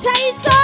下一次。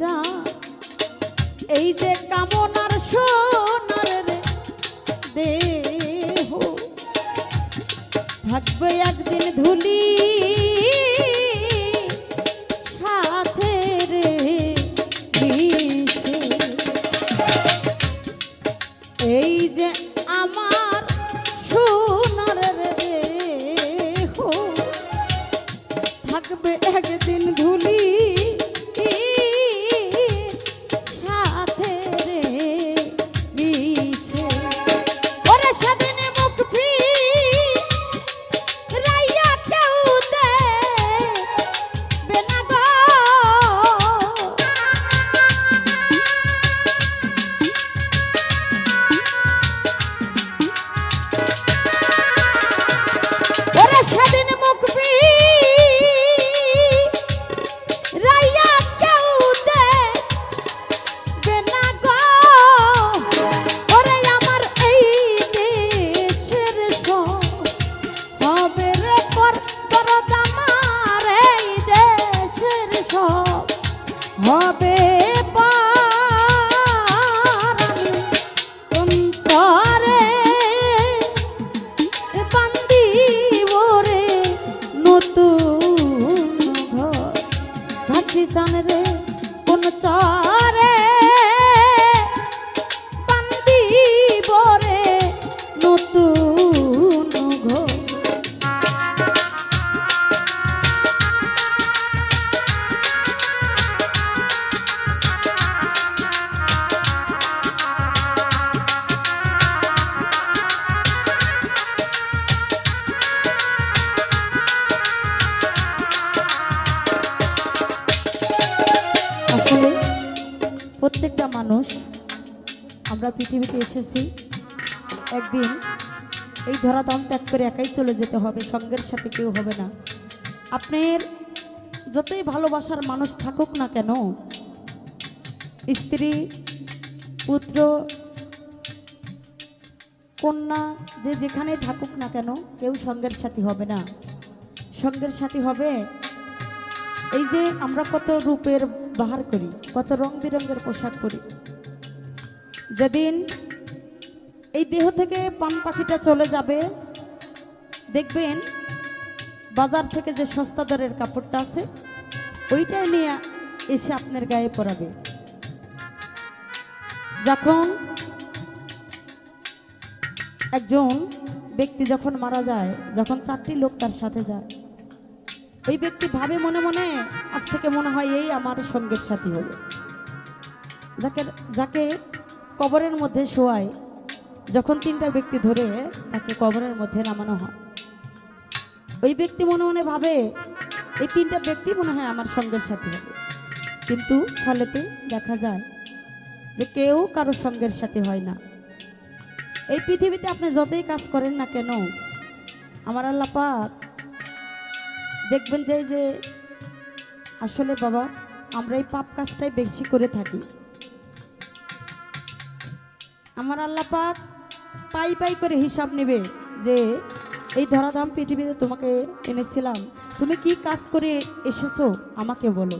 যা। এই যে কামনার সোনার রে দেহ। থাকবে একদিন ধুলি জান রে কোন চারে আমরা পৃথিবীতে এসেছি একদিন। এই ধরাধাম ত্যাগ করে একাই চলে যেতে হবে, সঙ্গের সাথে কেউ হবে না। আপনার যতই ভালোবাসার মানুষ থাকুক না কেন, স্ত্রী, পুত্র, কন্যা, যে যেখানে থাকুক না কেন, কেউ সঙ্গের সাথী হবে না। সঙ্গের সাথী হবে এই যে আমরা কত রূপের বাহার করি, কত রং বেরঙের পোশাক পরি। যেদিন এই দেহ থেকে পান পাখিটা চলে যাবে, দেখবেন বাজার থেকে যে সস্তা দরের কাপড়টা আছে, ওইটাই নিয়ে এসে আপনার গায়ে পরাবে। যখন একজন ব্যক্তি যখন মারা যায়, যখন চারটি লোক তার সাথে যায়, ওই ব্যক্তি ভাবে মনে মনে, আজ থেকে মনে হয় এই আমার সঙ্গের সাথী হবে যাকে যাকে কবরের মধ্যে শোয়ায়, যখন তিনটা ব্যক্তি ধরে তাকে কবরের মধ্যে নামানো হয়। ওই ব্যক্তি মনে মনে ভাবে, এই তিনটা ব্যক্তি মনে হয় আমার সঙ্গের সাথী হবে। কিন্তু ফলেতে দেখা যায় যে কেউ কারও সঙ্গের সাথে হয় না। এই পৃথিবীতে আপনি যতই কাজ করেন না কেন, আমার আল্লাহ পাক দেখবেন যে যে আসলে বাবা, আমরা এই পাপ কাজটাই বেশি করে থাকি। আমার আল্লাহ পাক পাই পাই করে হিসাব নেবে যে এই ধরাধাম পৃথিবীতে তোমাকে এনেছিলাম। তুমি কি কাজ করে এসেছ? আমাকে বলো।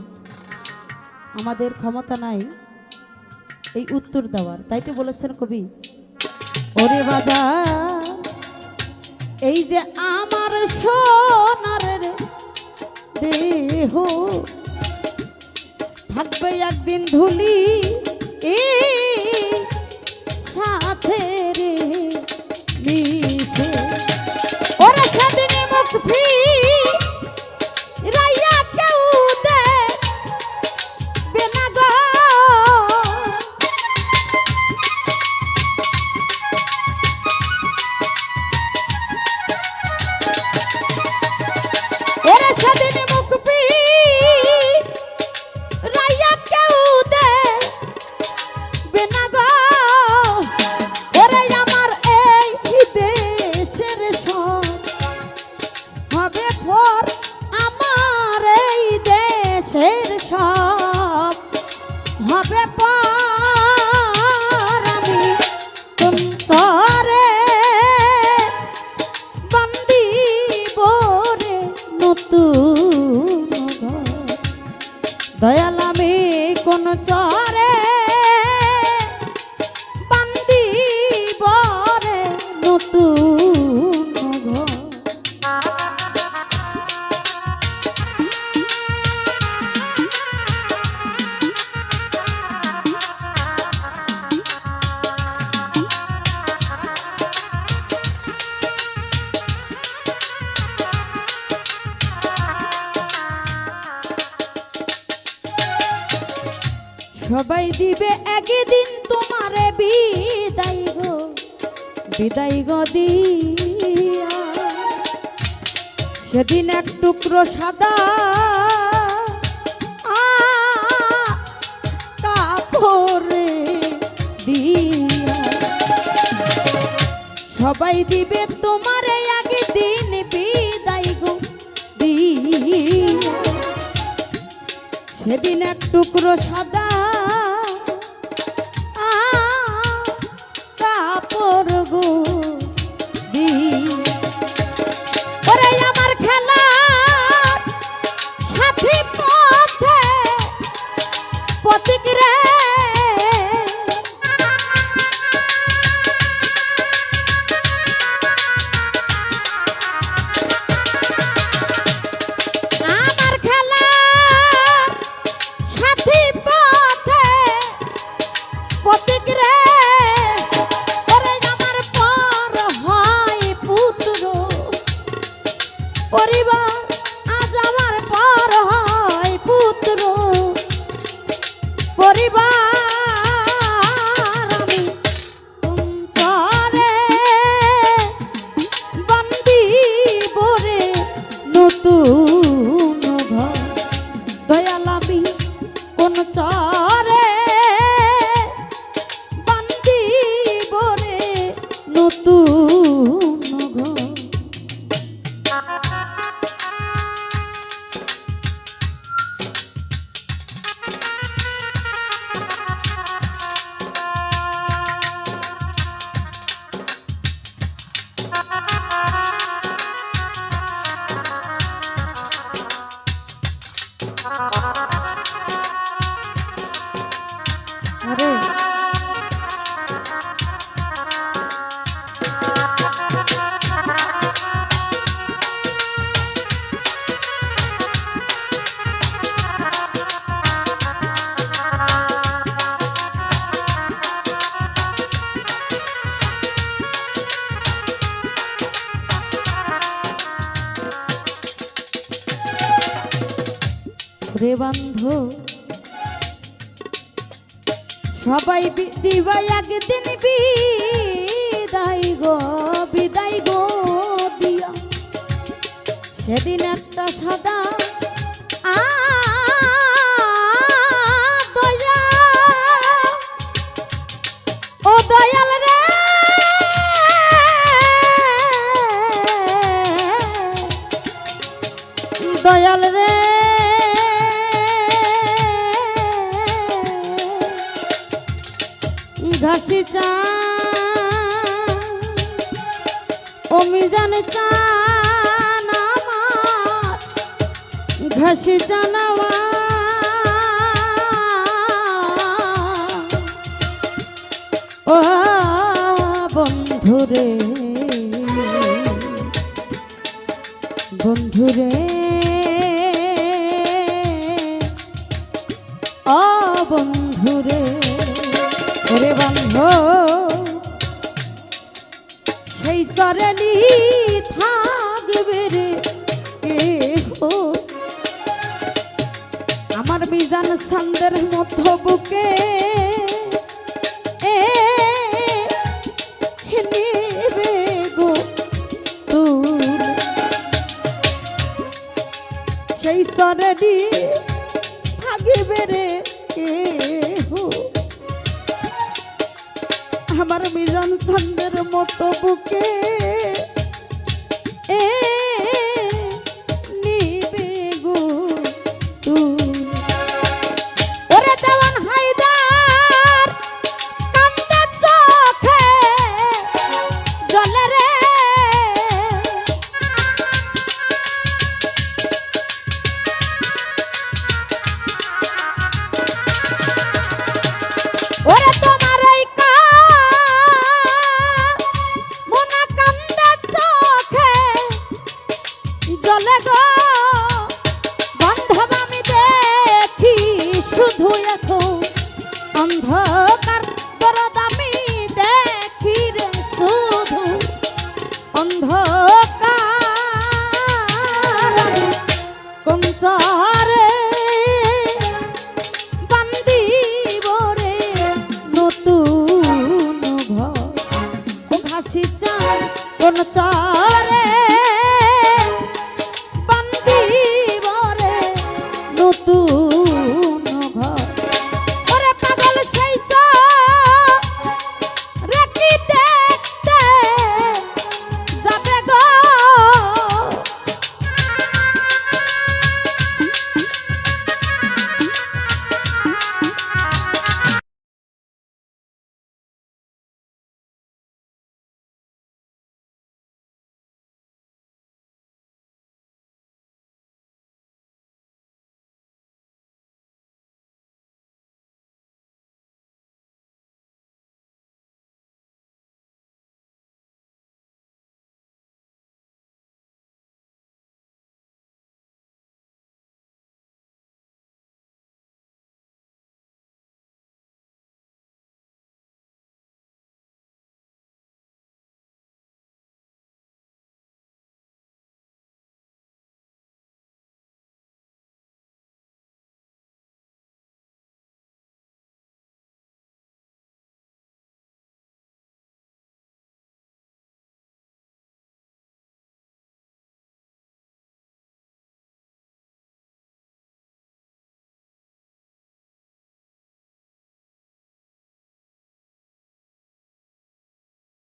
আমাদের ক্ষমতা নাই এই উত্তর দেওয়ার। তাই তো বলেছেন কবি, ওরে বাজার, এই যে আমার সোনার দেহ থাকবে একদিন ধুলি, এ সবাই দিবে একদিন তোমারে বিদায় গো বিদায় গো দিয়া। সেদিন এক টুকরো সাদা কাপড়ে দিয়া। সবাই দিবে তোমারে একদিন বিদায় গো, দিয়া। সেদিন এক টুকরো সাদা রে বান্ধব সবাই দিবা একদিন বিদায় গো বিদায় গো দিয়া। সেদিন একটা সাদা ঘাসি জানাওয়া ও বন্ধুরে বন্ধুরে ও বন্ধুরে ওরে বন্ধু সেই সরেলি থাকবে রে। মিজান সান্দের মতো বুকে সেই সরডি থাকিবে রে আমার মিজান সান্দের মতো বুকে